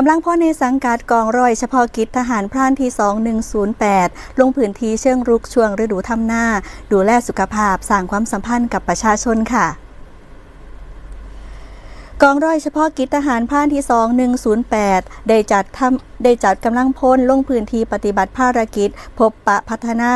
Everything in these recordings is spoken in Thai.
กำลังพ่อในสังกัดกองร้อยเฉพาะกิจทหารพรานที่ 2108 ลงพื้นที่เชิงรุกช่วงฤดูทำหน้า ดูแลสุขภาพสร้างความสัมพันธ์กับประชาชนค่ะ กองร้อยเฉพาะกิจทหารพรานที่ 2108 ได้จัดทำได้จัดกำลังพลลงพื้นที่ปฏิบัติภารกิจ พบปะพัฒนา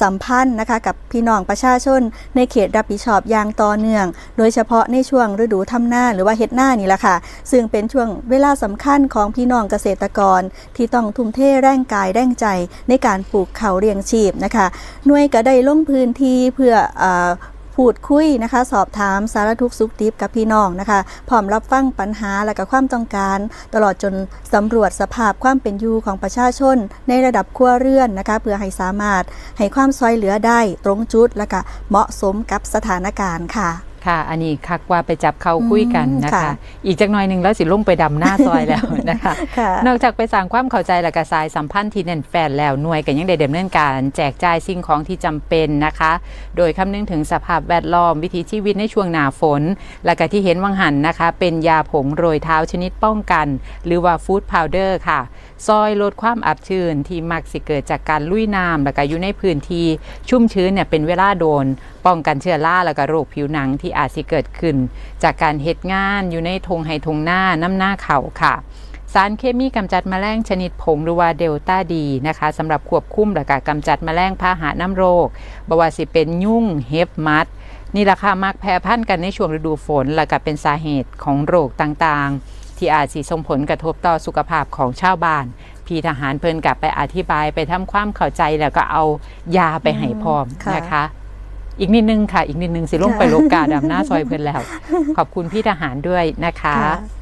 สัมพันธ์นะคะกับพี่น้องประชาชน ในเขตรับผิดชอบอย่างต่อเนื่อง โดยเฉพาะในช่วงฤดูทำหน้าหรือว่าเฮ็ดหน้านี่แหละค่ะ ซึ่งเป็นช่วงเวลาสำคัญของพี่น้องเกษตรกร ที่ต้องทุ่มเทแรงกายแรงใจในการปลูกเขาวเลี้ยงชีพนะคะหน่วยก็ได้ลงพื้นที่เพื่อเออ พูดคุยนะคะ สอบถามสารทุกสุขดิบกับพี่น้องนะคะพร้อมรับฟังปัญหาและกับความต้องการ ตลอดจนสำรวจสภาพความเป็นอยู่ของประชาชน ในระดับครัวเรือนนะคะเพื่อให้สามารถให้ความช่วยเหลือได้ตรงจุดและก็เหมาะสมกับสถานการณ์ค่ะ ค่ะ อันนี้คักว่าไปจับเขาคุยกันนะอืมค่ะคะ อีกจักหน่อยหนึ่งแล้วสิลงไปดำหน้าซอยแล้วนะคะค่ะนอกจากไปสร้างความเข้าใจและกระสายสัมพันธ์ที่แน่นแฟนแล้วหน่วยกันยังได้ดำเนินการแจกจ่ายสิ่งของที่จำเป็นนะคะ โดยคำนึงถึงสภาพแวดล้อมวิถีชีวิตในช่วงหนาฝน และก็ที่เห็นวังหันนะคะ เป็นยาผงโรยเท้าชนิดป้องกัน หรือว่าฟู้ดพาวเดอร์ค่ะซอยลดความอับชื้นที่มักสิเกิดจากการลุยน้ำและก็อยู่ในพื้นที่ชุ่มชื้นเนี่ยเป็นเวลาโดน ป้องกันเชื้อราและก็โรคผิวหนังที่อาจสิเกิดขึ้น จากการเฮ็ดงานอยู่ในทงไฮทงหน้าน้ำหน้าเขาค่ะ สารเคมีกำจัดแมลงชนิดผงหรือว่าเดลต้าดีนะคะสำหรับควบคุมและก็กำจัดแมลงพาหะน้ำโรคบว่าสิเป็นยุ่งเห็บมัดนี่ราคามักแพร่พันธุ์กันในช่วงฤดูฝน และก็เป็นสาเหตุของโรคต่างๆ ที่อาจสิส่งผลกระทบต่อสุขภาพของชาวบ้านพี่ทหารเพิ่นกลับไปอธิบายไปทำความเข้าใจแล้วก็เอายาไปให้พร้อมค่ะนะคะ อีกนิดนึงค่ะ อีกนิดนึงสิลงไปลบกาดำหน้าซอยเพิ่นแล้ว ขอบคุณพี่ทหารด้วยนะคะค่ะ